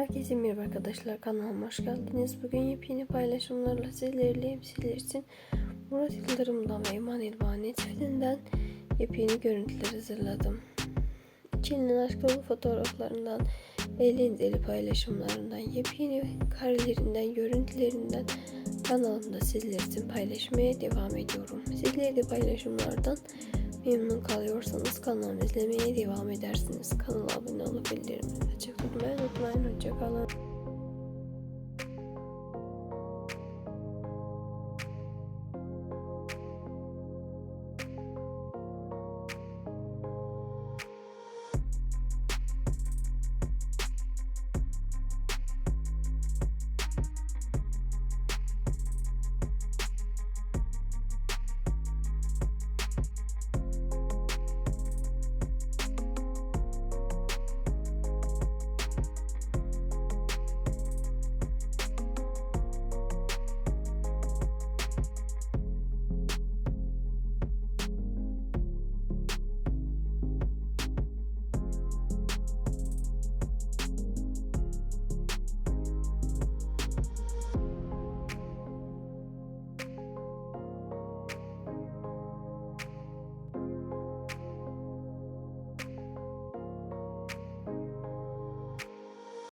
Herkese merhaba arkadaşlar kanalıma hoş geldiniz. Bugün yepyeni paylaşımlarla sizlerleyim. Sizler için Murat Yıldırım'dan ve İman İlbani çiftinden yepyeni görüntüler hazırladım. İkilinin aşk dolu fotoğraflarından, eğlenceli paylaşımlarından, yepyeni karelerinden, görüntülerinden kanalımda sizler için paylaşmaya devam ediyorum. Sizler de paylaşımlardan memnun kalıyorsanız kanalımı izlemeye devam edersiniz. Kanala abone